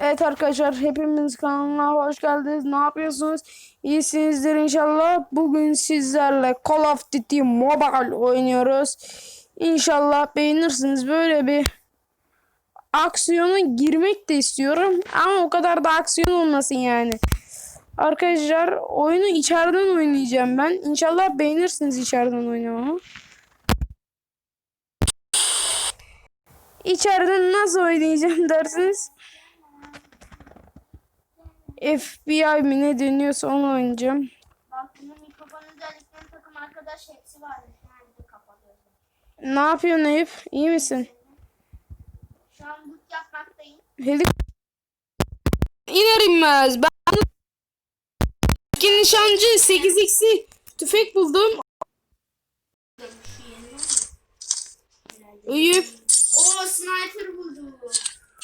Evet arkadaşlar hepimiz kanalına hoş geldiniz. Ne yapıyorsunuz? İyisinizdir inşallah. Bugün sizlerle Call of Duty Mobile oynuyoruz. İnşallah beğenirsiniz. Böyle bir aksiyona girmek de istiyorum. Ama o kadar da aksiyon olmasın yani. Arkadaşlar oyunu içeriden oynayacağım ben. İnşallah beğenirsiniz içeriden oynamamı. İçeriden nasıl oynayacağım dersiniz? FBI mi ne deniyorsa onu oynayacağım. Bak bunun mikrofonu özellikleri takım arkadaş hepsi var. Yani bir kapatıyorsun. Ne yapıyorsun Eyüp? İyi misin? Şu an boot yapmaktayım. Helik İner inmez. Ben İki nişancı 8x'i tüfek buldum. Eyüp Oo sniper buldum.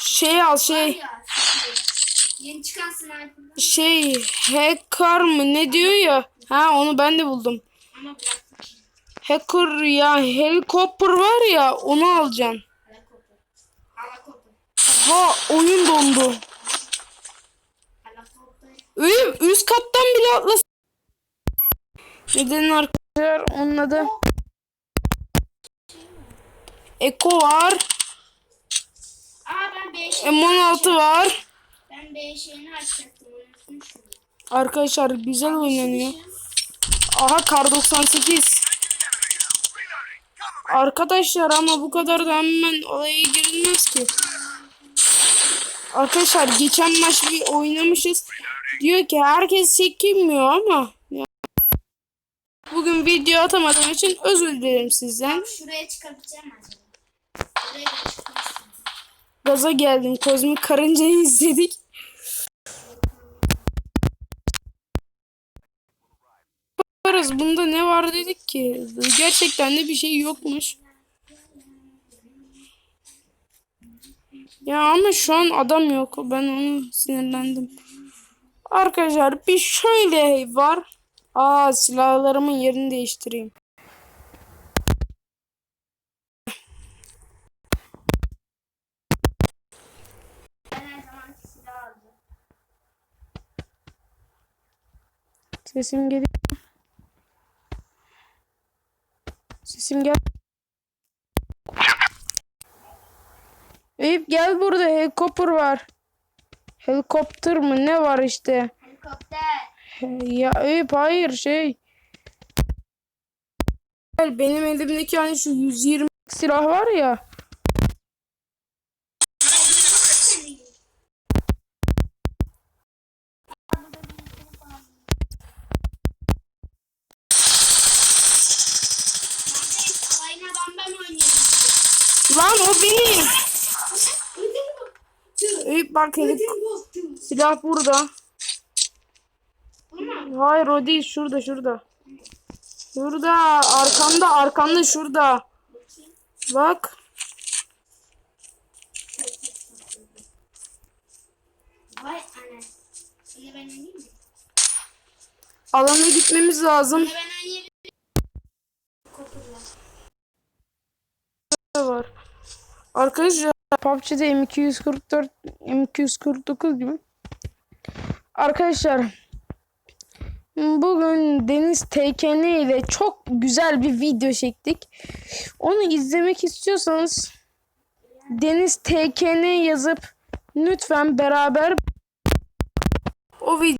şey al Var şey ya. şey, Yeni çıkan sniper. şey hacker mı ne diyor ya? Ha onu ben de buldum. Ama bıraktık. Hacker ya helikopter var ya onu alacaksın. Helikopter. Helikopter. Ha oyun dondu. Eyüp üst kattan bile atlasın. Neden arkadaşlar onun adı? Eko var. Aa ben B şeyini M16 var. Ben B şeyini açacaktım. Unutmuşum. Arkadaşlar güzel oynanıyor. Aha kar 98. Arkadaşlar ama bu kadar da hemen olaya girilmez ki. Arkadaşlar geçen maç bir oynamışız. Diyor ki herkes çekinmiyor ama. Bugün video atamadığım için özür dilerim sizden. Şuraya çıkabileceğim acaba? Gaza geldim. Kozmik karıncayı izledik. Yaparız. Bunda ne var dedik ki. Gerçekten de bir şey yokmuş. Ya ama şu an adam yok. Ben onu sinirlendim. Arkadaşlar bir şöyle var. Aa silahlarımın yerini değiştireyim. Sesim geliyor. Sesim gel. Eyüp gel burada helikopter var. Helikopter mı ne var işte. Helikopter. He- Ya Eyüp hayır şey. Benim elimdeki hani şu 120 silah var ya. Lan o benim. Eyüp bak koptu. silah burada. Hayır o değil şurada şurada. Şurada arkanda arkanda şurada. Bak. Vay anne. Alana gitmemiz lazım. Ben Arkadaşlar PUBG'de M244 M249 gibi. Arkadaşlar bugün Deniz TKN ile çok güzel bir video çektik. Onu izlemek istiyorsanız Deniz TKN yazıp lütfen beraber o video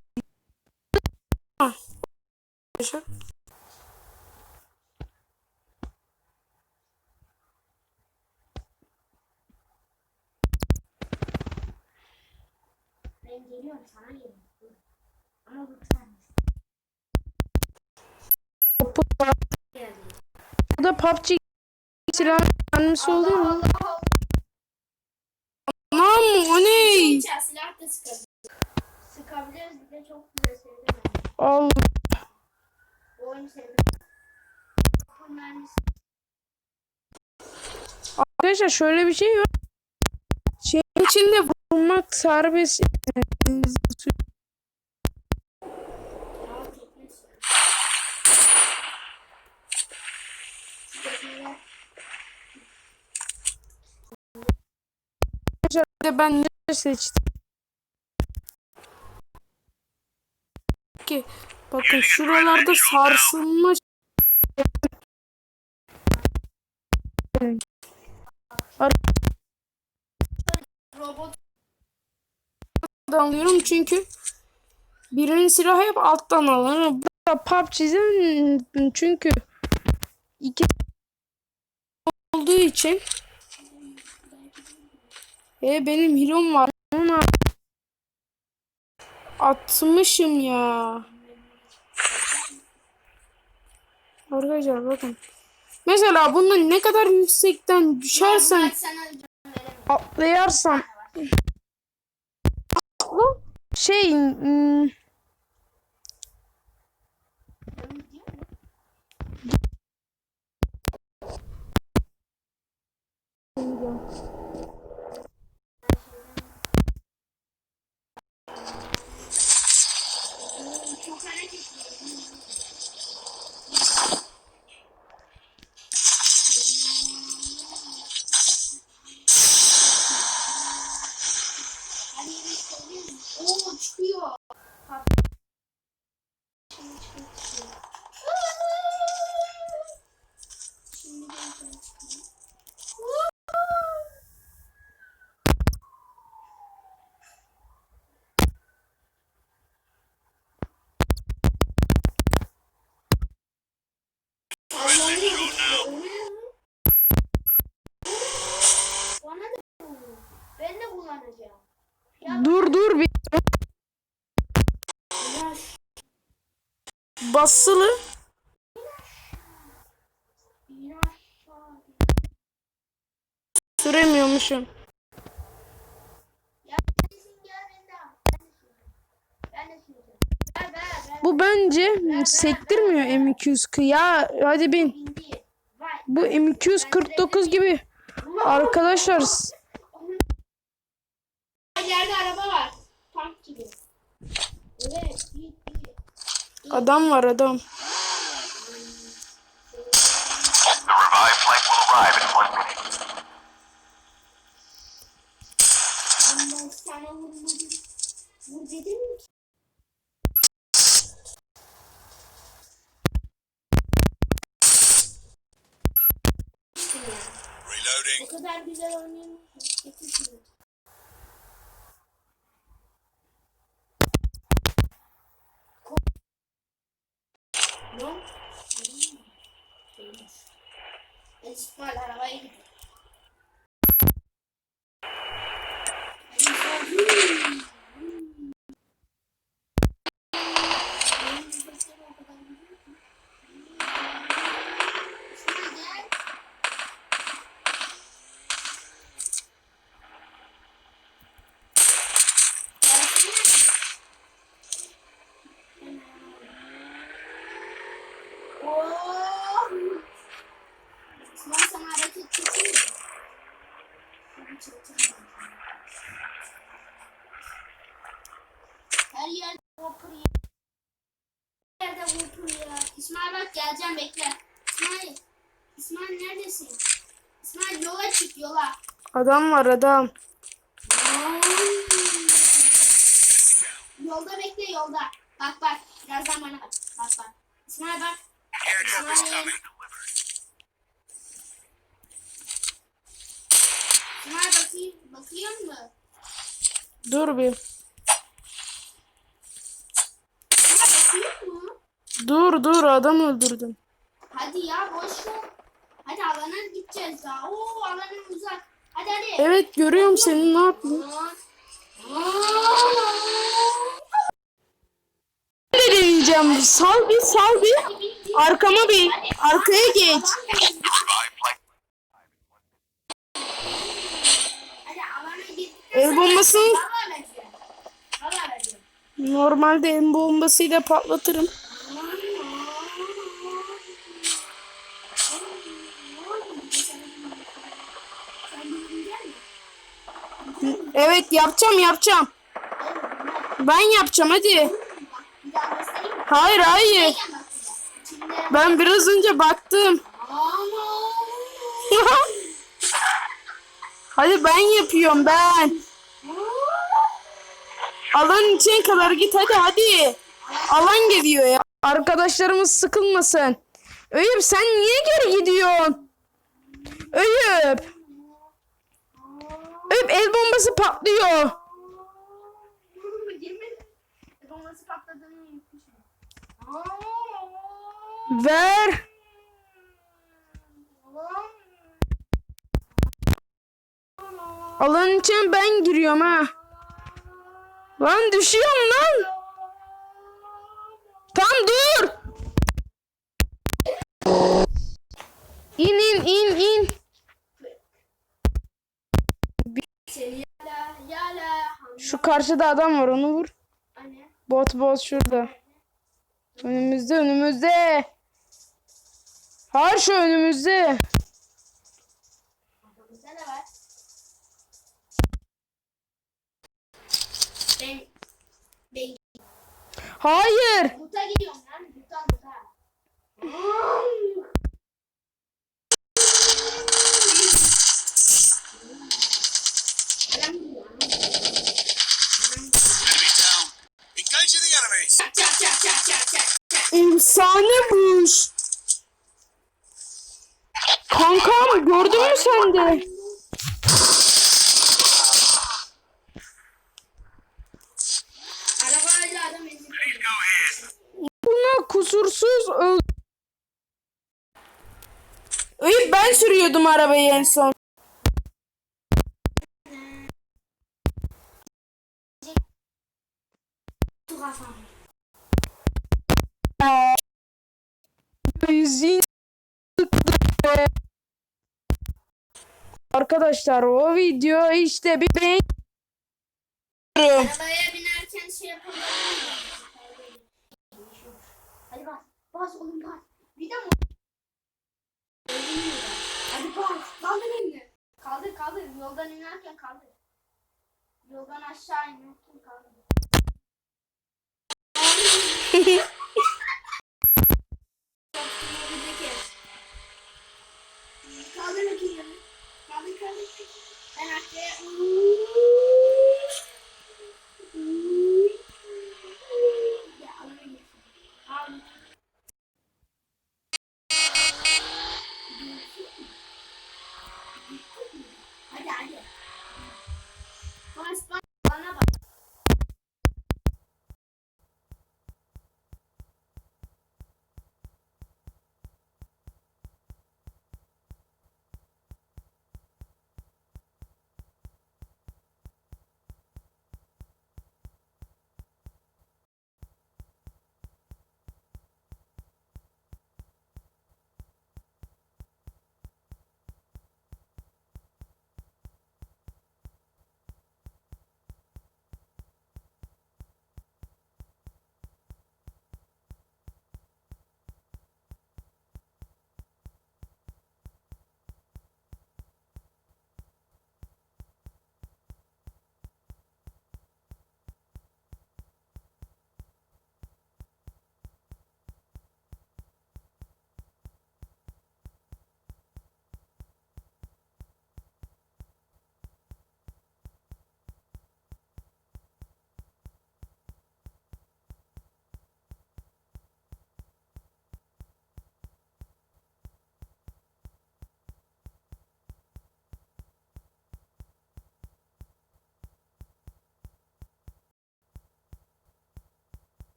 Ben geliyorum sana geliyorum. Ama bu sen. Bu da PUBG silah mermisi oluyor mu? Anam o ne? Silah da sıkabiliriz. Sıkabiliriz bir de çok güzel sevdim. Allah. Bu oyunu sevdim. Bu mermisi. Arkadaşlar şöyle bir şey var. Şeyin içinde bulmak serbest. Ben ne seçtim? Ki bakın şuralarda sarsılma Ar alıyorum çünkü birinin silahı hep alttan alınır. Bu da PUBG'den çünkü iki olduğu için e benim hilom var. Ona atmışım ya. Arkadaşlar bakın. Mesela bunu ne kadar yüksekten düşersen Normal bu şey hmm, Çok Ver ver ver. Bu bence sektirmiyor M240 ya hadi bin. Bu M249 gibi arkadaşlar İleride araba var. Mi? ki? Reloading. O kadar güzel oynuyorum. Ben İsmail arabaya gidiyorum. Hadi İsmail. Benim nefeslerim o kadar gidiyor ki. İsmail gel. Gelsene. Oh! İsmail sana hareket çekeyim mi? Hadi çekeceğim ben. Her yerde vapur ya. Her yerde vapur ya. İsmail bak geleceğim bekle. İsmail. İsmail neredesin? İsmail yola çık yola. Adam var adam. Yolda bekle yolda. Bak bak. Birazdan bana bak. Bak bak. İsmail bak. İsmail. İsmail bakayım. Bakıyor mu? Dur bir. İsmail bakıyor mu? Dur dur adam öldürdüm. Hadi ya boş ver. Hadi alana gideceğiz daha. Oo alanın uzak. Hadi hadi. Evet görüyorum seni ne. Aa. Ne deneyeceğim? Sal bir sal bir. Arkama bir. Arkaya geç. El bombasını normalde el bombasıyla patlatırım. Evet yapacağım yapacağım. Ben yapacağım hadi. Hayır hayır. Ben biraz önce baktım. hadi ben yapıyorum ben. Alanın içine kadar git hadi hadi. Alan geliyor ya. Arkadaşlarımız sıkılmasın. Eyüp sen niye geri gidiyorsun? Eyüp. Eyüp el bombası patlıyor. Ver. Alanın içine ben giriyorum ha. Lan düşüyorum lan. Tam dur. İn in in in. Şu karşıda adam var onu vur. Anne. Bot bot şurada. Önümüzde önümüzde. Har şu önümüzde. Ben ben Hayır. Buta gidiyorum lan. Buta buta. Efsane buş. Kankam gördün mü sen de? Buna kusursuz öl... Eyüp ben sürüyordum arabayı en son. Kafam. Arkadaşlar o video işte bir beğen... Arabaya binerken şey yapalım. Hadi bas. Bas oğlum bas. Bir de mi? Hadi bas. Kaldır elini. Kaldır kaldır. Yoldan inerken kaldır. Yoldan aşağı inerken kaldır.